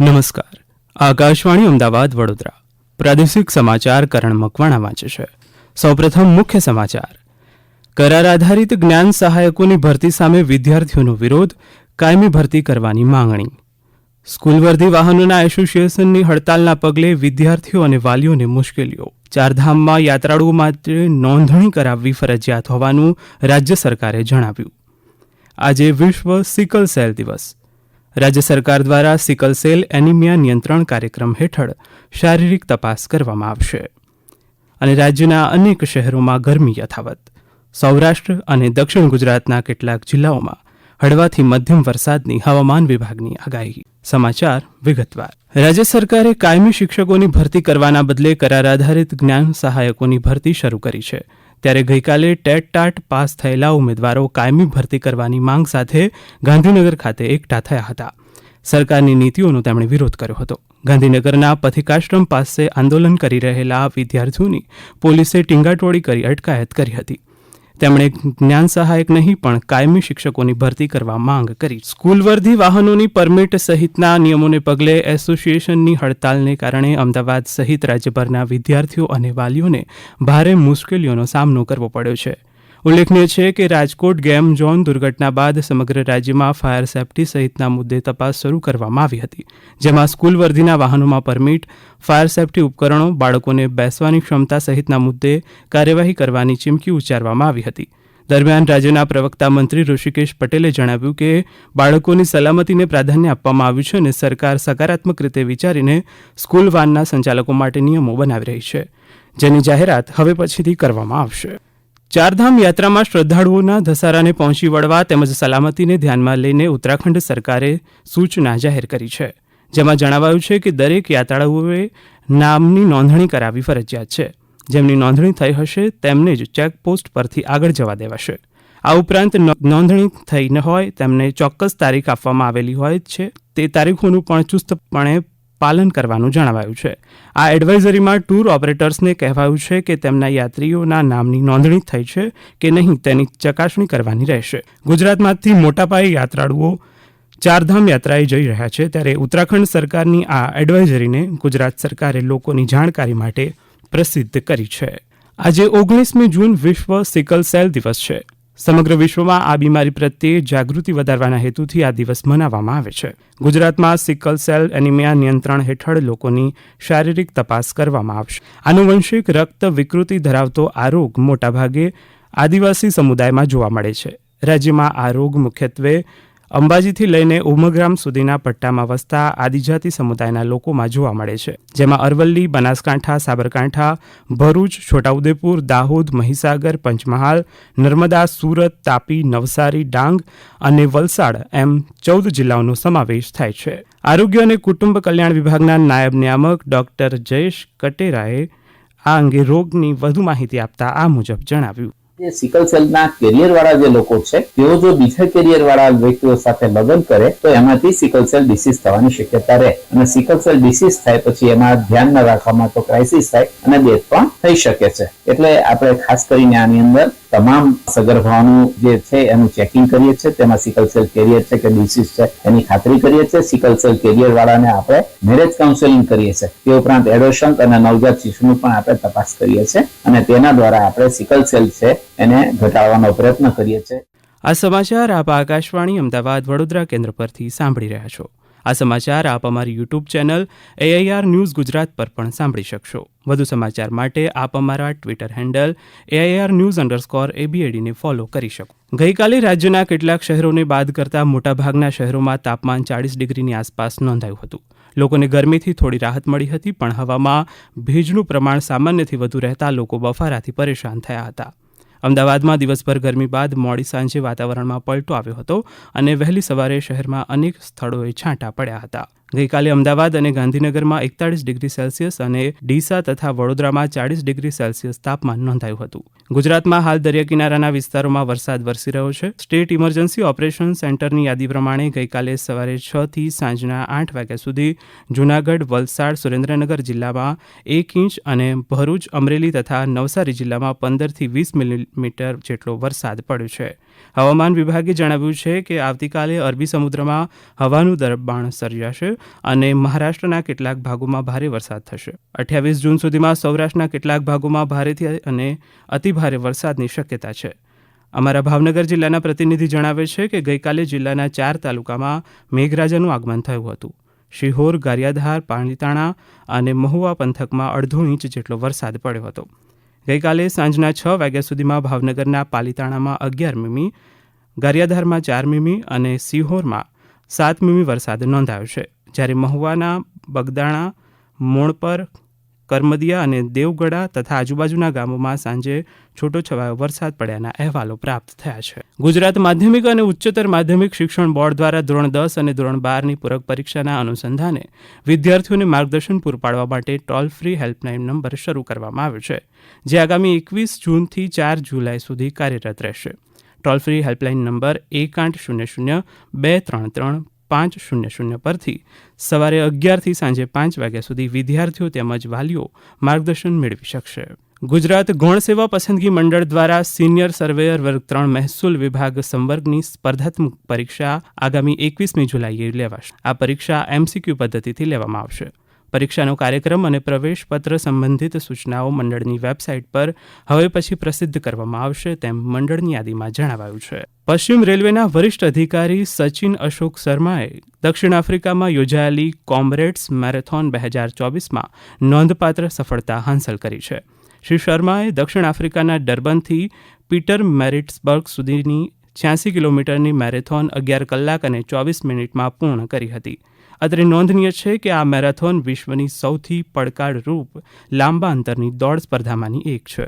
નમસ્કાર. આકાશવાણી અમદાવાદ વડોદરા. પ્રાદેશિક સમાચાર કરણ મકવાણા વાંચે છે. સૌપ્રથમ મુખ્ય સમાચાર. કરાર આધારિત જ્ઞાન સહાયકોની ભરતી સામે વિદ્યાર્થીઓનો વિરોધ, કાયમી ભરતી કરવાની માંગણી. સ્કૂલ વર્ધી વાહનોના એસોસિએશનની હડતાલના પગલે વિદ્યાર્થીઓ અને વાલીઓને મુશ્કેલીઓ. ચારધામમાં યાત્રાળુઓ માટે નોંધણી કરાવવી ફરજિયાત હોવાનું રાજ્ય સરકારે જણાવ્યું. આજે વિશ્વ સિકલ સેલ દિવસ. રાજ્ય સરકાર દ્વારા સિકલ સેલ એનિમિયા નિયંત્રણ કાર્યક્રમ હેઠળ શારીરિક તપાસ કરવામાં આવશે. અને રાજ્યના અનેક શહેરોમાં ગરમી યથાવત. સૌરાષ્ટ્ર અને દક્ષિણ ગુજરાતના કેટલાક જિલ્લાઓમાં હળવાથી મધ્યમ વરસાદની હવામાન વિભાગની આગાહી. સમાચાર વિગતવાર. રાજ્ય સરકારે કાયમી શિક્ષકોની ભરતી કરવાના બદલે કરાર આધારિત જ્ઞાન સહાયકોની ભરતી શરૂ કરી છે. ત્યારે ગઈકાલે ટેટ ટાટ પાસ થયેલા ઉમેદવારો કાયમી ભરતી કરવાની માંગ સાથે ગાંધીનગર ખાતે એકઠા થયા હતા. સરકારની નીતિઓનો તેમણે વિરોધ કર્યો હતો. ગાંધીનગરના પથિકાશ્રમ પાસે આંદોલન કરી રહેલા વિદ્યાર્થીઓની પોલીસે ટીંગાટોળી કરી અટકાયત કરી હતી. તેમણે જ્ઞાન સહાયક નહીં, પણ કાયમી શિક્ષકોની ભરતી કરવા માંગ કરી. સ્કૂલ વર્ધી વાહનોની પરમિટ સહિતના નિયમોને પગલે એસોસિએશનની હડતાલને કારણે અમદાવાદ સહિત રાજ્યભરના વિદ્યાર્થીઓ અને વાલીઓને ભારે મુશ્કેલીઓનો સામનો કરવો પડ્યો છે. ઉલ્લેખનીય છે કે રાજકોટ ગેમ ઝોન દુર્ઘટના બાદ સમગ્ર રાજ્યમાં ફાયર સેફટી સહિતના મુદ્દે તપાસ શરૂ કરવામાં આવી હતી, જેમાં સ્કૂલ વર્ધીના વાહનોમાં પરમિટ, ફાયર સેફટી ઉપકરણો, બાળકોને બેસવાની ક્ષમતા સહિતના મુદ્દે કાર્યવાહી કરવાની ચીમકી ઉચ્ચારવામાં આવી હતી. દરમિયાન રાજ્યના પ્રવક્તા મંત્રી ઋષિકેશ પટેલે જણાવ્યું કે બાળકોની સલામતીને પ્રાધાન્ય આપવામાં આવ્યું છે અને સરકાર સકારાત્મક રીતે વિચારીને સ્કૂલ વાનના સંચાલકો માટે નિયમો બનાવી રહી છે, જેની જાહેરાત હવે પછીથી કરવામાં આવશે. ચારધામ યાત્રામાં શ્રદ્ધાળુઓના ધસારાને પહોંચી વળવા તેમજ સલામતીને ધ્યાનમાં લઈને ઉત્તરાખંડ સરકારે સૂચના જાહેર કરી છે. જેમાં જણાવાયું છે કે દરેક યાત્રાળુઓએ નામની નોંધણી કરાવવી ફરજિયાત છે. જેમની નોંધણી થઈ હશે, તેમને જ ચેકપોસ્ટ પરથી આગળ જવા દેવાશે. આ ઉપરાંત નોંધણી થઈ ન હોય, તેમને ચોક્કસ તારીખ આપવામાં આવેલી હોય છે. તે તારીખોનું પણ ચુસ્તપણે પાલન કરવાનું જણાવાયું છે. આ એડવાઇઝરીમાં ટૂર ઓપરેટર્સને કહેવાયું છે કે તેમના યાત્રીઓના નામની નોંધણી થઈ છે કે નહીં તેની ચકાસણી કરવાની રહેશે. ગુજરાતમાંથી મોટાપાયે યાત્રાળુઓ ચારધામ યાત્રાએ જઈ રહ્યા છે ત્યારે ઉત્તરાખંડ સરકારની આ એડવાઇઝરીને ગુજરાત સરકારે લોકોની જાણકારી માટે પ્રસિદ્ધ કરી છે. આજે ઓગણીસમી જૂન વિશ્વ સિકલ સેલ દિવસ છે. સમગ્ર વિશ્વમાં આ બીમારી પ્રત્યે જાગૃતિ વધારવાના હેતુથી આ દિવસ મનાવવામાં આવે છે. ગુજરાતમાં સિકલ સેલ એનિમિયા નિયંત્રણ હેઠળ લોકોની શારીરિક તપાસ કરવામાં આવશે. આનુવંશિક રક્ત વિકૃતિ ધરાવતો આ રોગ મોટાભાગે આદિવાસી સમુદાયમાં જોવા મળે છે. રાજ્યમાં આ રોગ મુખ્યત્વે અંબાજીથી લઈને ઉમગ્રામ સુધીના પટ્ટામાં વસતા આદિજાતિ સમુદાયના લોકોમાં જોવા મળે છે. જેમાં અરવલ્લી, બનાસકાંઠા, સાબરકાંઠા, ભરૂચ, છોટાઉદેપુર, દાહોદ, મહીસાગર, પંચમહાલ, નર્મદા, સુરત, તાપી, નવસારી, ડાંગ અને વલસાડ એમ ચૌદ જિલ્લાઓનો સમાવેશ થાય છે. આરોગ્ય અને કુટુંબ કલ્યાણ વિભાગના નાયબ નિયામક ડોક્ટર જયેશ કટેરાએ આ અંગે રોગની વધુ માહિતી આપતા આ મુજબ જણાવ્યું. જે સિકલ સેલના કેરિયર વાળા જે લોકો છે, તેઓ જો બીજા કેરિયર વાળા વ્યક્તિઓ સાથે લગ્ન કરે, તો એમાંથી સિકલ સેલ ડિસીઝ થવાની શક્યતા રહે. અને સિકલ સેલ ડિસીઝ થાય પછી એમાં ધ્યાન ન રાખવામાં તો ક્રાઇસિસ થાય અને ડેથ પણ થઈ શકે છે. એટલે આપણે ખાસ કરીને આની અંદર તમામ સગર્ભાઓનું જે છે એનું ચેકિંગ કરીએ છીએ. તેમાં સિકલ સેલ કેરિયર છે કે ડિસીઝ છે એની ખાતરી કરીએ છીએ. સિકલ સેલ કેરિયર વાળાને આપણે મેરેજ કાઉન્સેલિંગ કરીએ છીએ. તે ઉપરાંત એડોશન અને નવજાત શિશુનું પણ આપણે તપાસ કરીએ છીએ અને તેના દ્વારા આપણે સિકલ સેલ છે એને ઘટાડવાનો પ્રયત્ન કરીએ છીએ. આ સમાચાર આપ આકાશવાણી અમદાવાદ વડોદરા કેન્દ્ર પરથી સાંભળી રહ્યા છો. આ સમાચાર આપ અમારી YouTube channel AIR news Gujarat પર પણ સાંભળી શકશો. વધુ સમાચાર માટે આપ અમારા Twitter handle AIR news underscore એબીએડીને follow કરી શકો. ગઈકાલે રાજ્યના કેટલાક શહેરોને બાદ કરતાં મોટાભાગના શહેરોમાં તાપમાન ચાળીસ ડિગ્રીની આસપાસ નોંધાયું હતું. લોકોને ગરમીથી થોડી રાહત મળી હતી, પણ હવામાં ભેજનું પ્રમાણ સામાન્યથી વધુ રહેતા લોકો બફારાથી પરેશાન થયા હતા. અમદાવાદમાં દિવસભર ગરમી બાદ મોડી સાંજે વાતાવરણમાં પલટો આવ્યો હતો અને વહેલી સવારે શહેરમાં અનેક સ્થળોએ છાંટા પડ્યા હતા. ગઈકાલે અમદાવાદ અને ગાંધીનગરમાં એકતાળીસ ડિગ્રી સેલ્સિયસ અને ડીસા તથા વડોદરામાં ચાળીસ ડિગ્રી સેલ્સિયસ તાપમાન નોંધાયું હતું. ગુજરાતમાં હાલ દરિયા કિનારાના વિસ્તારોમાં વરસાદ વરસી રહ્યો છે. સ્ટેટ ઇમરજન્સી ઓપરેશન સેન્ટરની યાદી પ્રમાણે ગઈકાલે સવારે છ થી સાંજના આઠ વાગ્યા સુધી જૂનાગઢ, વલસાડ, સુરેન્દ્રનગર જિલ્લામાં એક ઇંચ અને ભરૂચ, અમરેલી તથા નવસારી જિલ્લામાં પંદરથી વીસ મિલીમીટર જેટલો વરસાદ પડ્યો છે. હવામાન વિભાગે જણાવ્યું છે કે આવતીકાલે અરબી સમુદ્રમાં હવાનું દબાણ સર્જાશે અને મહારાષ્ટ્રના કેટલાક ભાગોમાં ભારે વરસાદ થશે. અઠ્યાવીસ જૂન સુધીમાં સૌરાષ્ટ્રના કેટલાક ભાગોમાં ભારેથી અને અતિભારે વરસાદની શક્યતા છે. અમારા ભાવનગર જિલ્લાના પ્રતિનિધિ જણાવે છે કે ગઈકાલે જિલ્લાના ચાર તાલુકામાં મેઘરાજાનું આગમન થયું હતું. શિહોર, ગારિયાધાર, પાણીતાણા અને મહુવા પંથકમાં અડધો ઇંચ જેટલો વરસાદ પડ્યો હતો. ગઈકાલે સાંજના છ વાગ્યા સુધીમાં ભાવનગરના પાલીતાણામાં અગિયાર મીમી, ગારિયાધારમાં ચાર મીમી અને સિહોરમાં સાત મીમી વરસાદ નોંધાયો છે. જ્યારે મહુવાના, બગદાણા, મોણપર કરમદિયા અને દેવગડા તથા આજુબાજુના ગામોમાં સાંજે છૂટોછવાયો વરસાદ પડ્યાના અહેવાલો પ્રાપ્ત થયા છે. ગુજરાત માધ્યમિક અને ઉચ્ચતર માધ્યમિક શિક્ષણ બોર્ડ દ્વારા ધોરણ દસ અને ધોરણ બારની પૂરક પરીક્ષાના અનુસંધાને વિદ્યાર્થીઓને માર્ગદર્શન પૂરું પાડવા માટે ટોલ ફ્રી હેલ્પલાઇન નંબર શરૂ કરવામાં આવ્યો છે, જે આગામી એકવીસ જૂનથી ચાર જુલાઈ સુધી કાર્યરત રહેશે. ટોલ ફ્રી હેલ્પલાઇન નંબર એક આઠ શૂન્ય શૂન્ય બે ત્રણ ત્રણ પાંચ શૂન્ય શૂન્ય પરથી સવારે અગિયારથી સાંજે પાંચ વાગ્યા સુધી વિદ્યાર્થીઓ તેમજ વાલીઓ માર્ગદર્શન મેળવી શકશે. ગુજરાત ગૌણ સેવા પસંદગી મંડળ દ્વારા સિનિયર સર્વેયર વર્ગ ત્રણ મહેસૂલ વિભાગ સંવર્ગની સ્પર્ધાત્મક પરીક્ષા આગામી એકવીસમી જુલાઈએ લેવાશે. આ પરીક્ષા એમસીક્યુ પદ્ધતિથી લેવામાં આવશે. પરીક્ષાનો કાર્યક્રમ અને પ્રવેશપત્ર સંબંધિત સૂચનાઓ મંડળની વેબસાઇટ પર હવે પછી પ્રસિદ્ધ કરવામાં આવશે તેમ મંડળની યાદીમાં જણાવાયું છે. પશ્ચિમ રેલવેના વરિષ્ઠ અધિકારી સચિન અશોક શર્માએ દક્ષિણ આફ્રિકામાં યોજાયેલી કોમરેડ્સ મેરેથોન બે હજાર ચોવીસમાં નોંધપાત્ર સફળતા હાંસલ કરી છે. શ્રી શર્માએ દક્ષિણ આફ્રિકાના ડર્બનથી પીટર મેરિટ્સબર્ગ સુધીની છ્યાસી કિલોમીટરની મેરેથોન અગિયાર કલાક અને ચોવીસ મિનિટમાં પૂર્ણ કરી હતી. અત્રે નોંધનીય છે કે આ મેરેથોન વિશ્વની સૌથી પડકારરૂપ લાંબા અંતરની દોડ સ્પર્ધામાંની એક છે.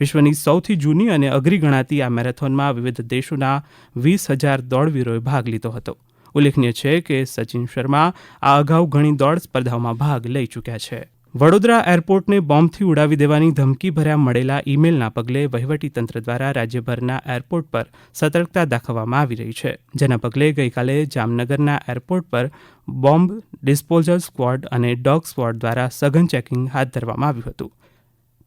વિશ્વની સૌથી જૂની અને અઘરી ગણાતી આ મેરેથોનમાં વિવિધ દેશોના વીસ હજાર દોડવીરોએ ભાગ લીધો હતો. ઉલ્લેખનીય છે કે સચિન શર્મા આ અગાઉ ઘણી દોડ સ્પર્ધાઓમાં ભાગ લઈ ચૂક્યા છે. વડોદરા એરપોર્ટને બોમ્બથી ઉડાવી દેવાની ધમકી ભર્યા મળેલા ઈમેલના પગલે વહીવટીતંત્ર દ્વારા રાજ્યભરના એરપોર્ટ પર સતર્કતા દાખવવામાં આવી રહી છે, જેના પગલે ગઈકાલે જામનગરના એરપોર્ટ પર બોમ્બ ડિસ્પોઝલ સ્ક્વોડ અને ડોગ સ્ક્વોડ દ્વારા સઘન ચેકિંગ હાથ ધરવામાં આવ્યું હતું.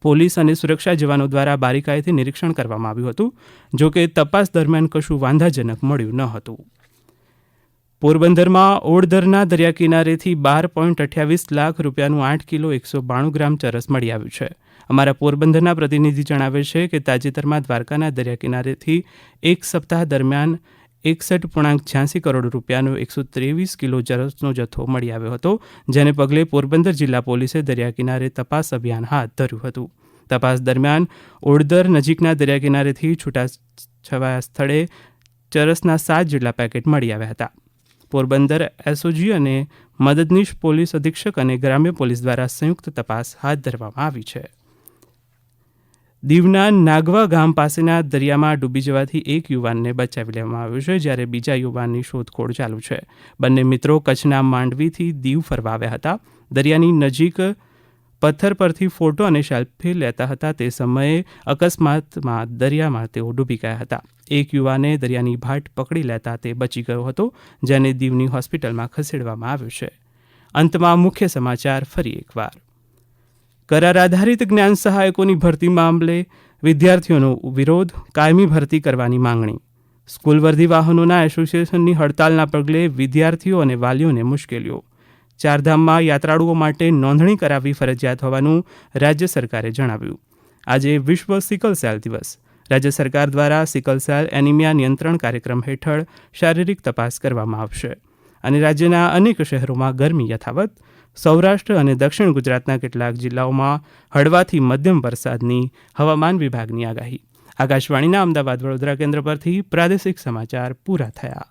પોલીસ અને સુરક્ષા જવાનો દ્વારા બારીકાઈથી નિરીક્ષણ કરવામાં આવ્યું હતું, જોકે તપાસ દરમિયાન કશું વાંધાજનક મળ્યું ન હતું. પોરબંદરમાં ઓડધરના દરિયા કિનારેથી બાર પોઈન્ટ અઠ્યાવીસ લાખ રૂપિયાનું આઠ કિલો એકસો બાણું ગ્રામ ચરસ મળી આવ્યું છે. અમારા પોરબંદરના પ્રતિનિધિ જણાવે છે કે તાજેતરમાં દ્વારકાના દરિયા કિનારેથી એક સપ્તાહ દરમિયાન એકસઠ પૂર્ણાંક છ્યાસી કરોડ રૂપિયાનો એકસો ત્રેવીસ કિલો ચરસનો જથ્થો મળી આવ્યો હતો, જેને પગલે પોરબંદર જિલ્લા પોલીસે દરિયા કિનારે તપાસ અભિયાન હાથ ધર્યું હતું. તપાસ દરમિયાન ઓડદર નજીકના દરિયા કિનારેથી છૂટા છવાયા સ્થળે ચરસના સાત જેટલા પેકેટ મળી આવ્યા હતા. પોરબંદર એસઓજી અને મદદનીશ પોલીસ અધિક્ષક અને ગ્રામ્ય પોલીસ દ્વારા સંયુક્ત તપાસ હાથ ધરવામાં આવી છે. દીવના નાગવા ગામ પાસેના દરિયામાં ડૂબી જવાથી એક યુવાનને બચાવી લેવામાં આવ્યો છે, જ્યારે બીજા યુવાનની શોધખોળ ચાલુ છે. બંને મિત્રો કચ્છના માંડવીથી દીવ ફરવા આવ્યા હતા. દરિયાની નજીક પથ્થર પરથી ફોટો અને સેલ્ફી લેતા હતા. તે સમયે અકસ્માતમાં દરિયામાં તેઓ ડૂબી ગયા હતા. એક યુવાને દરિયાની ભાટ પકડી લેતા તે બચી ગયો હતો, જેને દીવની હોસ્પિટલમાં ખસેડવામાં આવ્યો છે. અંતમાં મુખ્ય સમાચાર ફરી એકવાર. કરાર આધારિત જ્ઞાન સહાયકોની ભરતી મામલે વિદ્યાર્થીઓનો વિરોધ, કાયમી ભરતી કરવાની માંગણી. સ્કૂલ વર્ધી વાહનોના એસોસિએશનની હડતાલના પગલે વિદ્યાર્થીઓ અને વાલીઓને મુશ્કેલીઓ. ચારધામમાં યાત્રાળુઓ માટે નોંધણી કરાવવી ફરજિયાત હોવાનું રાજ્ય સરકારે જણાવ્યું. આજે વિશ્વ સિકલ સેલ દિવસ. રાજ્ય સરકાર દ્વારા સિકલ સેલ એનિમિયા નિયંત્રણ કાર્યક્રમ હેઠળ શારીરિક તપાસ કરવામાં આવશે. અને રાજ્યના અનેક શહેરોમાં ગરમી યથાવત. સૌરાષ્ટ્ર અને દક્ષિણ ગુજરાતના કેટલાક જિલ્લાઓમાં હળવાથી મધ્યમ વરસાદની હવામાન વિભાગની આગાહી. આકાશવાણીના અમદાવાદ વડોદરા કેન્દ્ર પરથી પ્રાદેશિક સમાચાર પૂરા થયા.